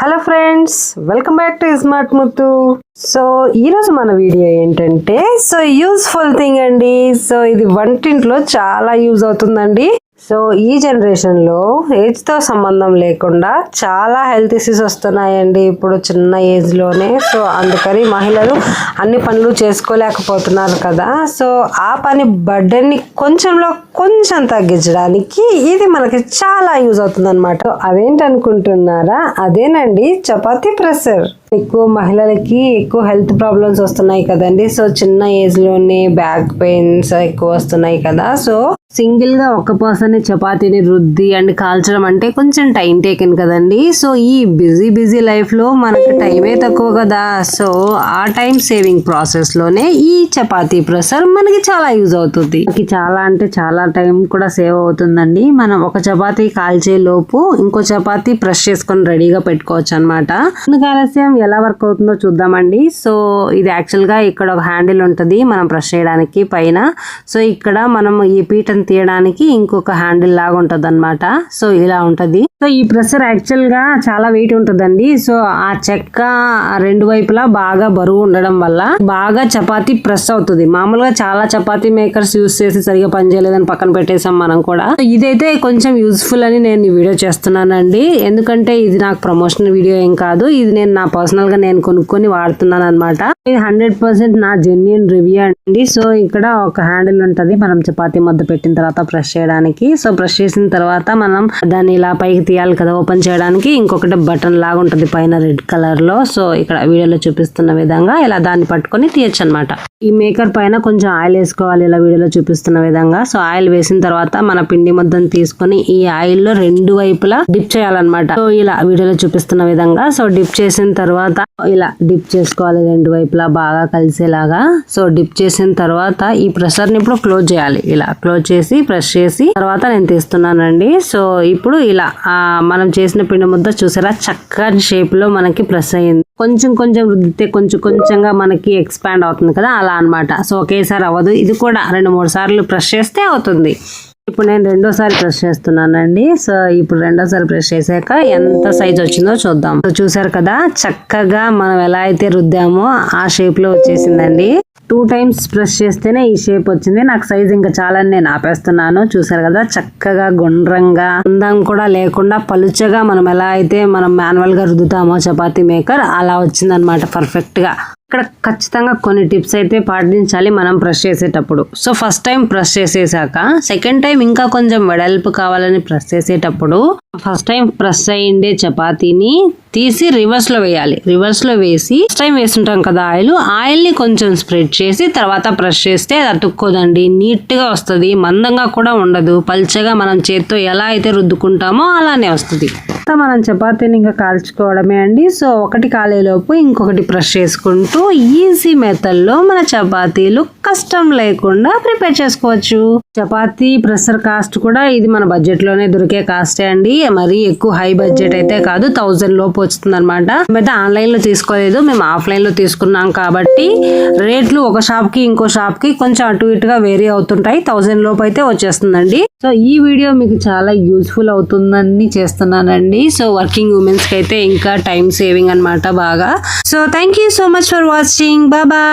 Hello friends welcome back to smart Muthu so ఈరోజు మన video ఏంటంటే సో యూస్ఫుల్ థింగ్ అండి. సో ఇది వంటింట్లో చాలా యూజ్ అవుతుందండి. సో ఈ జనరేషన్లో ఏజ్తో సంబంధం లేకుండా చాలా హెల్త్ ఇష్యూస్ వస్తున్నాయండి ఇప్పుడు చిన్న ఏజ్లోనే. సో అందుకని మహిళలు అన్ని పనులు చేసుకోలేకపోతున్నారు కదా. సో ఆ పని బర్డెన్ని కొంచెంలో కొంచెం తగ్గించడానికి ఇది మనకి చాలా యూజ్ అవుతుంది అనమాట అదేంటనుకుంటున్నారా? అదేనండి చపాతీ ప్రెషర్. ఎక్కువ మహిళలకి ఎక్కువ హెల్త్ ప్రాబ్లమ్స్ వస్తున్నాయి కదండి. సో చిన్న ఏజ్లోనే బ్యాక్ పెయిన్స్ ఎక్కువ వస్తున్నాయి కదా. సో సింగిల్గా ఒక పర్సన్ చపాతీని రుద్ది అండ్ కాల్చడం అంటే కొంచెం టైం టేకెన్ కదండి. సో ఈ బిజీ బిజీ లైఫ్లో మనకి టైమే తక్కువ కదా. సో ఆ టైం సేవింగ్ ప్రాసెస్లోనే ఈ చపాతీ ప్రెసర్ మనకి చాలా యూజ్ అవుతుంది. మనకి చాలా అంటే చాలా టైం కూడా సేవ్ అవుతుందండి. మనం ఒక చపాతీ కాల్చే లోపు ఇంకో చపాతీ ప్రెస్ చేసుకొని రెడీగా పెట్టుకోవచ్చు అనమాట ముందుకు ఆలస్యం ఎలా వర్క్ అవుతుందో చూద్దామండి. సో ఇది యాక్చువల్గా ఇక్కడ ఒక హ్యాండిల్ ఉంటుంది మనం ప్రెస్ చేయడానికి పైన. సో ఇక్కడ మనం ఈ పీటను తీయడానికి ఇంకొక హ్యాండిల్ లాగా ఉంటుంది అనమాట సో ఇలా ఉంటది. సో ఈ ప్రెషర్ యాక్చువల్గా చాలా వెయిట్ ఉంటదండి. సో ఆ చెక్క రెండు వైపులా బాగా బరువు ఉండడం వల్ల బాగా చపాతి ప్రెస్ అవుతుంది. మామూలుగా చాలా చపాతీ మేకర్స్ యూస్ చేసి సరిగా పనిచేయలేదని పక్కన పెట్టేసాం మనం కూడా. ఇదైతే కొంచెం యూస్ఫుల్ అని నేను ఈ వీడియో చేస్తున్నానండి. ఎందుకంటే ఇది నాకు ప్రమోషనల్ వీడియో ఏం కాదు. ఇది నేను నా పర్సనల్గా నేను కొనుక్కొని వాడుతున్నాను అనమాట ఇది హండ్రెడ్ పర్సెంట్ నా జెన్యున్ రివ్యూ అండి. సో ఇక్కడ ఒక హ్యాండిల్ ఉంటది. మనం చపాతీ మధ్య పెట్టిన తర్వాత ప్రెస్ చేయడానికి. సో ప్రెస్ చేసిన తర్వాత మనం దాన్ని ఇలా పైకి తీయాలి కదా ఓపెన్ చేయడానికి. ఇంకొకటి బటన్ లాగా ఉంటుంది పైన రెడ్ కలర్లో సో ఇక్కడ వీడియోలో చూపిస్తున్న విధంగా ఇలా దాన్ని పట్టుకొని తీయచ్చు అనమాట ఈ మేకర్ పైన కొంచెం ఆయిల్ వేసుకోవాలి ఇలా వీడియోలో చూపిస్తున్న విధంగా. సో ఆయిల్ వేసిన తర్వాత మన పిండి ముద్దను తీసుకొని ఈ ఆయిల్లో రెండు వైపులా డిప్ చేయాలన్నమాట. సో ఇలా వీడియోలో చూపిస్తున్న విధంగా. సో డిప్ చేసిన తర్వాత ఇలా డిప్ చేసుకోవాలి రెండు వైపులా బాగా కలిసేలాగా. సో డిప్ చేసిన తర్వాత ఈ ప్రెషర్ని ఇప్పుడు క్లోజ్ చేయాలి. ఇలా క్లోజ్ చేసి ప్రెస్ చేసి తర్వాత నేను తీస్తున్నానండి. సో ఇప్పుడు ఇలా మనం చేసిన పిండి ముద్ద చూసారా? చక్కని షేప్లో మనకి ప్రెస్ అయ్యింది. కొంచెం కొంచెం రుద్దితే కొంచెం కొంచెంగా మనకి ఎక్స్పాండ్ అవుతుంది కదా? అలా అన్నమాట. సో ఒకేసారి అవ్వదు. ఇది కూడా రెండు మూడు సార్లు ప్రెస్ చేస్తే అవుతుంది. ఇప్పుడు నేను రెండోసారి ప్రెస్ చేస్తున్నానండి. సో ఇప్పుడు రెండోసారి ప్రెస్ చేశాక ఎంత సైజ్ వచ్చిందో చూద్దాం. సో చూసారు కదా? చక్కగా మనం ఎలా అయితే రుద్దామో ఆ షేప్లో వచ్చేసిందండి. టూ టైమ్స్ ప్రెస్ చేస్తేనే ఈ షేప్ వచ్చింది. నాకు సైజ్ ఇంకా చాలా నేను ఆపేస్తున్నాను. చూసారు కదా చక్కగా గుండ్రంగా అందం కూడా లేకుండా పలుచగా మనం ఎలా అయితే మనం మాన్యువల్గా రుద్దుతామో చపాతీ మేకర్ అలా వచ్చిందనమాట పర్ఫెక్ట్గా. ఇక్కడ ఖచ్చితంగా కొన్ని టిప్స్ అయితే పాటించాలి మనం ప్రెస్ చేసేటప్పుడు. సో ఫస్ట్ టైం ప్రెస్ చేసేసాక సెకండ్ టైం ఇంకా కొంచెం వెడల్పు కావాలని ప్రెస్ చేసేటప్పుడు ఫస్ట్ టైం ప్రెస్ అయ్యిండే చపాతీని తీసి రివర్స్లో వేయాలి. రివర్స్లో వేసి ఫస్ట్ టైం వేస్తుంటాం కదా ఆయిల్ ఆయిల్ని కొంచెం స్ప్రెడ్ చేసి తర్వాత ప్రెస్ చేస్తే అది అతుక్కోదండి. నీట్గా వస్తుంది మందంగా కూడా ఉండదు. పల్చగా మనం చేత్తో ఎలా అయితే రుద్దుకుంటామో అలానే వస్తుంది. మనం చపాతీని ఇంకా కాల్చుకోవడమే అండి. సో ఒకటి కాలేలోపు ఇంకొకటి ప్రెస్ చేసుకుంటూ ఈజీ మెథడ్లో మన చపాతీలు కష్టం లేకుండా ప్రిపేర్ చేసుకోవచ్చు. చపాతీ ప్రెషర్ కాస్ట్ కూడా ఇది మన బడ్జెట్లోనే దొరికే కాస్టే అండి. మరి ఎక్కువ హై బడ్జెట్ అయితే కాదు థౌజండ్ లోపు వస్తుంది అనమాట మేమైతే ఆన్లైన్లో తీసుకోలేదు మేము ఆఫ్లైన్లో తీసుకున్నాం కాబట్టి రేట్లు ఒక షాప్కి ఇంకో షాప్కి కొంచెం అటు ఇటుగా వేరీ అవుతుంటాయి. థౌజండ్ లోపు అయితే వచ్చేస్తుందండి. సో ఈ వీడియో మీకు చాలా యూజ్ఫుల్ అవుతుందని చేస్తున్నానండి. సో వర్కింగ్ ఉమెన్స్కి అయితే ఇంకా టైం సేవింగ్ అన్నమాట బాగా. So thank you so much for watching. Bye bye.